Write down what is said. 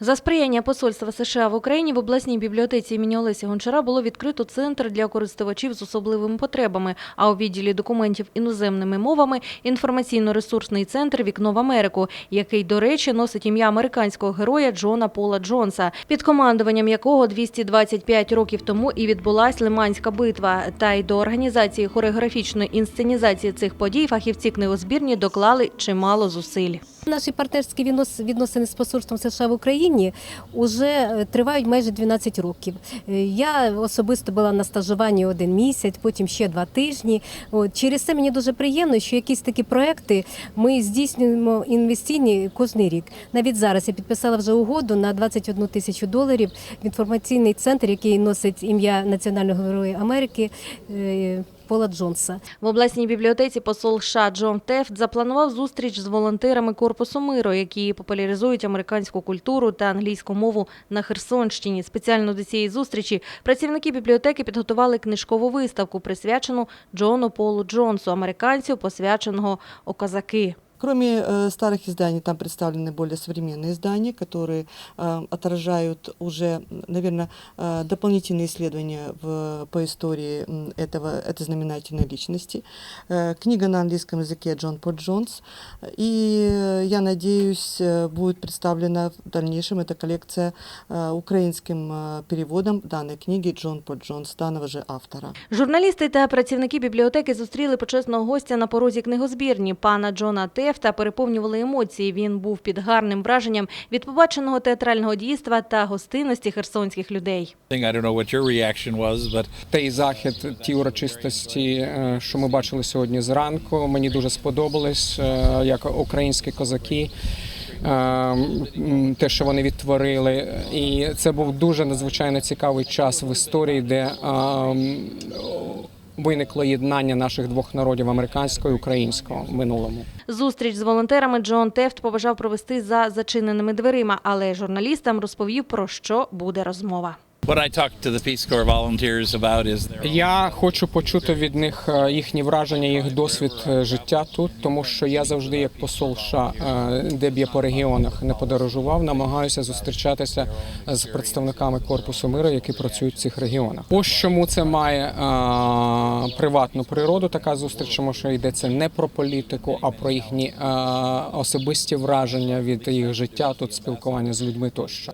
За сприяння посольства США в Україні в обласній бібліотеці імені Олесі Гончара було відкрито центр для користувачів з особливими потребами, а у відділі документів іноземними мовами інформаційно-ресурсний центр Вікно в Америку, який, до речі, носить ім'я американського героя Джона Пола Джонса, під командуванням якого 225 років тому і відбулась Лиманська битва. Та й до організації хореографічної інсценізації цих подій фахівці книгозбірні доклали чимало зусиль. Наші партнерські віднос- відносини з посольством США в Україні вже тривають майже 12 років. Е, Я особисто була на стажуванні один місяць, потім ще два тижні. От через це мені дуже приємно, що якісь такі проекти ми здійснюємо інвестиційні кожний рік. Навіть зараз я підписала вже угоду на 21 тисячу доларів в інформаційний центр, який носить ім'я національного героя Америки е, Пола Джонса. В обласній бібліотеці посол США Джон Тефт запланував зустріч з волонтерами Корпусу миру, які популяризують американську культуру та англійську мову на Херсонщині. Спеціально до цієї зустрічі працівники бібліотеки підготували книжкову виставку, присвячену Джону Полу Джонсу, американцю, посвяченого у козаки. Кроме э, старых изданий, там представлены более современные издания, которые э, отражают уже, наверное, э, дополнительные исследования в, по истории м, этого, этой знаменательной личности. Э, книга на английском языке Джон Пол Джонс. И э, я надеюсь, э, будет представлена в дальнейшем эта коллекция э, украинским э, переводом данной книги Джон Пол Джонс, данного же автора. Журналісти та працівники бібліотеки зустріли почесного гостя на порозі книгозбірні. Пана Джона Тефта переповнювали емоції. Він був під гарним враженням від побаченого театрального дійства та гостинності херсонських людей. Той захід, ті урочистості, е, що ми бачили сьогодні зранку, мені дуже сподобались, е, як українські козаки. е, Те, що вони відтворили, і це був дуже надзвичайно цікавий час в історії, де виникло єднання наших двох народів американського і українського в минулому. Зустріч з волонтерами Джон Тефт побажав провести за зачиненими дверима, але журналістам розповів, про що буде розмова. Я хочу почути від них е, їхні враження, їх досвід е, життя тут, тому що я завжди, як посол США, е, де б я по регіонах не подорожував, намагаюся зустрічатися з представниками корпусу миру, які працюють в цих регіонах. Ось чому це має е, приватну природу. Така зустріч, тому що йдеться не про політику, а про їхні е, особисті враження від їх життя, тут спілкування з людьми тощо.